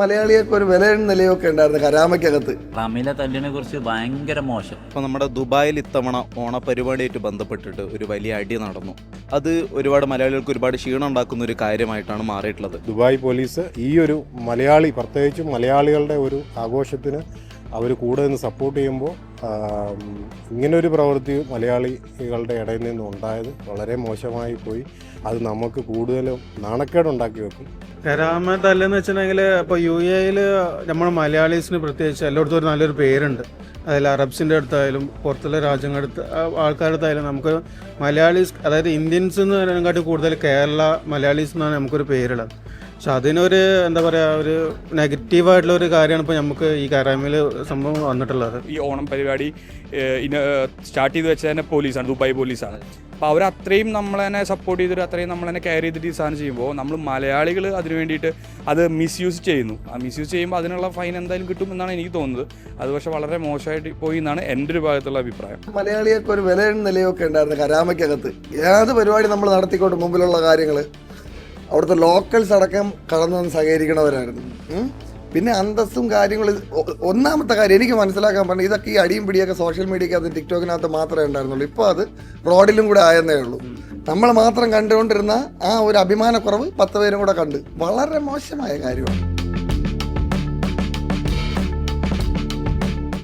മലയാളിയൊക്കെ ഒരു വില നിലയൊക്കെ ഉണ്ടായിരുന്നു കരാമയ്ക്കകത്ത്. റമീല തല്ലിനെ കുറിച്ച് ഭയങ്കര മോശം. ഇപ്പൊ നമ്മുടെ ദുബായിൽ ഇത്തവണ ഓണപരിപാടിയായിട്ട് ബന്ധപ്പെട്ടിട്ട് ഒരു വലിയ അടി നടന്നു. അത് ഒരുപാട് മലയാളികൾക്ക് ഒരുപാട് ക്ഷീണം ഉണ്ടാക്കുന്ന ഒരു കാര്യമായിട്ടാണ് മാറിയിട്ടുള്ളത്. ദുബായ് പോലീസ് ഈ ഒരു മലയാളി പ്രത്യേകിച്ചും മലയാളികളുടെ ഒരു ആഘോഷത്തിന് അവർ കൂടെ നിന്ന് സപ്പോർട്ട് ചെയ്യുമ്പോൾ ഇങ്ങനൊരു പ്രവൃത്തി മലയാളികളുടെ ഇടയിൽ നിന്നും ഉണ്ടായത് വളരെ മോശമായി പോയി. അത് നമുക്ക് കൂടുതലും നാണക്കേടുണ്ടാക്കി വെക്കും. കരാമത്ത് അല്ലെന്ന് വെച്ചിട്ടുണ്ടെങ്കിൽ ഇപ്പോൾ യു എയിൽ നമ്മൾ മലയാളീസിന് പ്രത്യേകിച്ച് എല്ലായിടത്തും ഒരു നല്ലൊരു പേരുണ്ട്. അതിൽ അറബ്സിന്റെ അടുത്തായാലും പുറത്തുള്ള രാജ്യങ്ങളുടെ ആൾക്കാരുടെ അടുത്തായാലും നമുക്ക് മലയാളീസ് അതായത് ഇന്ത്യൻസ് എന്ന് പറയുന്നതിനെക്കാട്ടി കൂടുതൽ കേരള മലയാളീസ് എന്നാണ് നമുക്കൊരു പേരുള്ളത്. പക്ഷെ അതിനൊരു എന്താ പറയുക ഒരു നെഗറ്റീവായിട്ടുള്ള ഒരു കാര്യമാണ് ഇപ്പോൾ നമുക്ക് ഈ കരാമിൽ സംഭവം വന്നിട്ടുള്ളത്. ഈ ഓണം പരിപാടി സ്റ്റാർട്ട് ചെയ്ത് വെച്ചത് തന്നെ പോലീസാണ് ദുബായ് പോലീസാണ്. അപ്പോൾ അവർ അത്രയും നമ്മളെന്നെ സപ്പോർട്ട് ചെയ്തിട്ട് അത്രയും നമ്മളെന്നെ കെയർ ചെയ്തിട്ട് ഈ സാധനം ചെയ്യുമ്പോൾ നമ്മൾ മലയാളികൾ അതിന് വേണ്ടിയിട്ട് അത് മിസ്യൂസ് ചെയ്യുന്നു. ആ മിസ്യൂസ് ചെയ്യുമ്പോൾ അതിനുള്ള ഫൈൻ എന്തായാലും കിട്ടും എന്നാണ് എനിക്ക് തോന്നുന്നത്. അത് പക്ഷേ വളരെ മോശമായിട്ട് പോയി എന്നാണ് എന്റെ ഒരു ഭാഗത്തുള്ള അഭിപ്രായം. മലയാളിയൊക്കെ ഒരു വിലയും നിലയൊക്കെ ഉണ്ടായിരുന്നു കരാമയ്ക്കകത്ത്. ഏത് പരിപാടി നമ്മൾ നടത്തിക്കോട്ടെ മുമ്പിലുള്ള കാര്യങ്ങൾ അവിടുത്തെ ലോക്കൽസ് അടക്കം കടന്നു വന്ന് സഹകരിക്കണവരായിരുന്നു. പിന്നെ അന്തസ്സും കാര്യങ്ങളും ഒന്നാമത്തെ കാര്യം എനിക്ക് മനസ്സിലാക്കാൻ പറഞ്ഞു ഇതൊക്കെ ഈ അടിയും പിടിയൊക്കെ സോഷ്യൽ മീഡിയക്കകത്ത് ടിക്ടോക്കിനകത്ത് മാത്രമേ ഉണ്ടായിരുന്നുള്ളൂ. ഇപ്പോൾ അത് റോഡിലും കൂടെ ആയെന്നേ ഉള്ളൂ. നമ്മൾ മാത്രം കണ്ടുകൊണ്ടിരുന്ന ആ ഒരു അഭിമാനക്കുറവ് പത്ത് പേരും കൂടെ കണ്ട്. വളരെ മോശമായ കാര്യമാണ്.